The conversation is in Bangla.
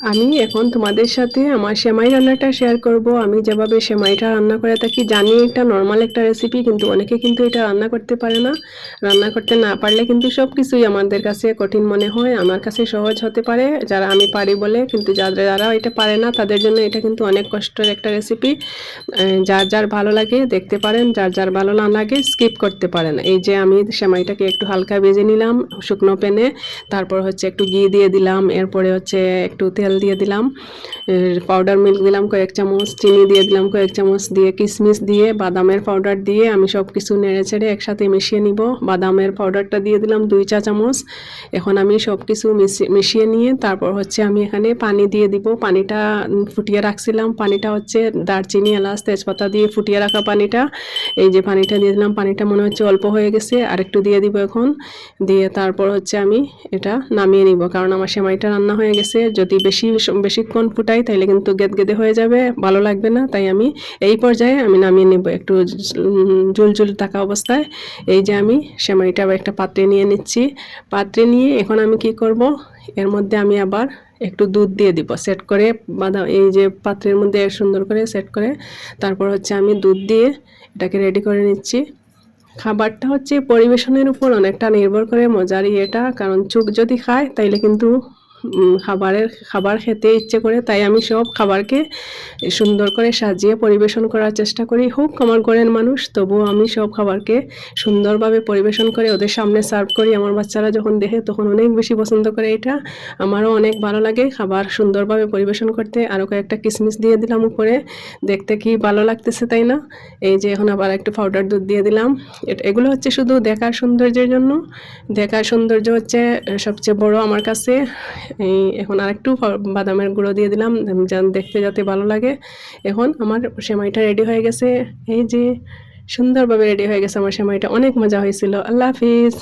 আমি এখন তোমাদের সাথে আমার সেমাই রান্নাটা শেয়ার করব। আমি যেভাবে সেমাইটা রান্না করে থাকি, জানি এটা নর্মাল একটা রেসিপি কিন্তু অনেকে কিন্তু এটা রান্না করতে পারে না। রান্না করতে না পারলে কিন্তু সব কিছুই আমাদের কাছে কঠিন মনে হয়, আমার কাছে সহজ হতে পারে, যারা আমি পারি বলে, কিন্তু যারা যারা এটা পারে না, তাদের জন্য এটা কিন্তু অনেক কষ্টের একটা রেসিপি যার যার ভালো লাগে, দেখতে পারেন, যার যার ভালো না লাগে স্কিপ করতে পারেন। এই যে আমি সেমাইটাকে একটু হালকা ভেজে নিলাম, শুকনো প্যানে, তারপর হচ্ছে একটু ঘি দিয়ে দিলাম, এরপরে হচ্ছে একটু তেল তেল দিয়ে দিলাম পাউডার মিল্ক দিলাম কয়েক চামচ, চিনি দিয়ে দিলাম কয়েক চামচ দিয়ে, কিশমিশ দিয়ে, বাদামের পাউডার দিয়ে আমি সব কিছু নেড়ে ছেড়ে একসাথে মিশিয়ে নিব। বাদামের পাউডারটা দিয়ে দিলাম দুই চা চামচ। এখন আমি সব কিছু মিশিয়ে নিয়ে তারপর হচ্ছে আমি এখানে পানি দিয়ে দিব। পানিটা ফুটিয়ে রাখছিলাম। পানিটা হচ্ছে দারচিনি, এলাচ, তেজপাতা দিয়ে ফুটিয়ে রাখা পানিটা। এই যে পানিটা দিয়ে দিলাম, পানিটা মনে হচ্ছে অল্প হয়ে গেছে। আর একটু দিয়ে দিব এখন। দিয়ে তারপর হচ্ছে আমি এটা নামিয়ে নিব। কারণ আমার সেমাইটা রান্না হয়ে গেছে। যদি বেশি বেশি বেশিক্ষণ ফুটাই, তাইলে কিন্তু গেদগেদে হয়ে যাবে, ভালো লাগবে না। তাই আমি এই পর্যায়ে আমি নামিয়ে নেব একটু জুল জুল থাকা অবস্থায়। এই যে আমি সেমাইটা আবার একটা পাত্রে নিয়ে নিচ্ছি। পাত্রে নিয়ে এখন আমি কি করব? এর মধ্যে আমি আবার একটু দুধ দিয়ে দিব। সেট করে বাদাম, এই যে পাত্রের মধ্যে সুন্দর করে সেট করে, তারপর হচ্ছে আমি দুধ দিয়ে এটাকে রেডি করে নিচ্ছি। খাবারটা হচ্ছে পরিবেশনের উপর অনেকটা নির্ভর করে মজার ইয়েটা কারণ চুক যদি খায়, তাইলে কিন্তু খাবারের, খাবার খেতে ইচ্ছে করে, তাই আমি সব খাবারকে সুন্দর করে সাজিয়ে পরিবেশন করার চেষ্টা করি। হোক, আমার ঘরের মানুষ, তবুও আমি সব খাবারকে সুন্দরভাবে পরিবেশন করে ওদের সামনে সার্ভ করি। আমার বাচ্চারা যখন দেখে, তখন অনেক বেশি পছন্দ করে এটা। আমারও অনেক ভালো লাগে খাবার সুন্দরভাবে পরিবেশন করতে। আরও কয়েকটা কিসমিস দিয়ে দিলাম উপরে। দেখতে কি ভালো লাগতেছে তাই না? এই যে এখন আবার একটু পাউডার দুধ দিয়ে দিলাম। এগুলো হচ্ছে শুধু দেখার সৌন্দর্যের জন্য। দেখার সৌন্দর্য হচ্ছে, সবচেয়ে বড় আমার কাছে এই এখন আরেকটু বাদামের গুঁড়ো দিয়ে দিলাম যেন দেখতে যাতে ভালো লাগে। এখন আমার সেমাইটা রেডি হয়ে গেছে। এই যে সুন্দরভাবে রেডি হয়ে গেছে আমার সেমাইটা। অনেক মজা হয়েছিল। আল্লাহ হাফিজ।